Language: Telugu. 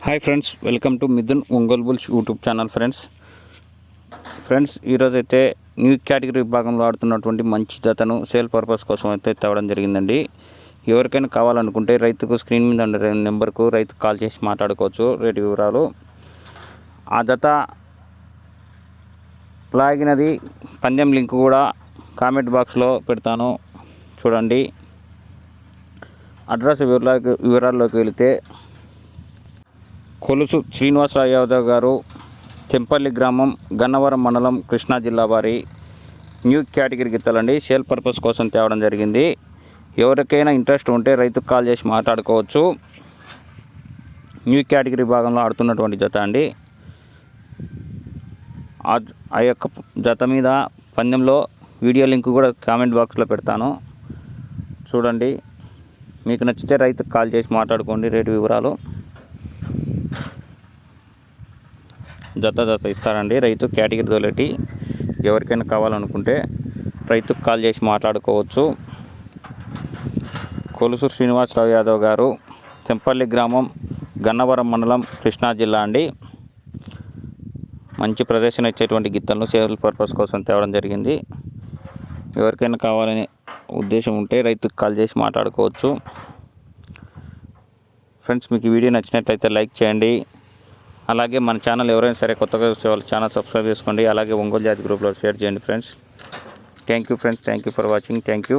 Hi friends welcome to Mithun Ongole bulls YouTube channel friends. Friends ఈరోజు అయితే న్యూ కేటగిరీ విభాగంలో ఆడుతున్నటువంటి మంచి జతను సేల్ పర్పస్ కోసం అయితే తేవడం జరిగిందండి. ఎవరికైనా కావాలనుకుంటే రైతుకు స్క్రీన్ మీద ఉండే నెంబర్కు రైతు కాల్ చేసి మాట్లాడుకోవచ్చు రేటు వివరాలు. ఆ జత లాగినది పందెం లింక్ కూడా కామెంట్ బాక్స్లో పెడతాను చూడండి. అడ్రస్ వివరాలకు వివరాల్లోకి వెళితే కొలుసు శ్రీనివాసరావు యాదవ్ గారు తెంపల్లి గ్రామం గన్నవరం మండలం కృష్ణా జిల్లా వారి న్యూ కేటగిరీ గిత్తలండి. సేల్ పర్పస్ కోసం తేవడం జరిగింది. ఎవరికైనా ఇంట్రెస్ట్ ఉంటే రైతుకు కాల్ చేసి మాట్లాడుకోవచ్చు. న్యూ కేటగిరీ భాగంలో ఆడుతున్నటువంటి జత అండి. ఆ ఆ యొక్క జత మీద పందెంలో వీడియో లింక్ కూడా కామెంట్ బాక్స్లో పెడతాను. చూడండి. మీకు నచ్చితే రైతుకు కాల్ చేసి మాట్లాడుకోండి రేటు వివరాలు. జత జత ఇస్తారండి. రైతు కేటగిరీ తోలటి ఎవరికైనా కావాలనుకుంటే రైతుకు కాల్ చేసి మాట్లాడుకోవచ్చు. కొలుసు శ్రీనివాసరావు యాదవ్ గారు తెంపల్లి గ్రామం గన్నవరం మండలం కృష్ణా జిల్లా అండి. మంచి ప్రదర్శన ఇచ్చేటువంటి గిత్తలను సేవల పర్పస్ కోసం తేవడం జరిగింది. ఎవరికైనా కావాలనే ఉద్దేశం ఉంటే రైతుకు కాల్ చేసి మాట్లాడుకోవచ్చు. ఫ్రెండ్స్ మీకు ఈ వీడియో నచ్చినట్లయితే లైక్ చేయండి. అలాగే మన ఛానల్ ఎవరైనా సరే కొత్తగా చూసే వాళ్ళు ఛానల్ సబ్స్క్రైబ్ చేసుకోండి. అలాగే ఒంగోలు జాతి గ్రూప్లో షేర్ చేయండి friends. Thank you friends thank you for watching thank you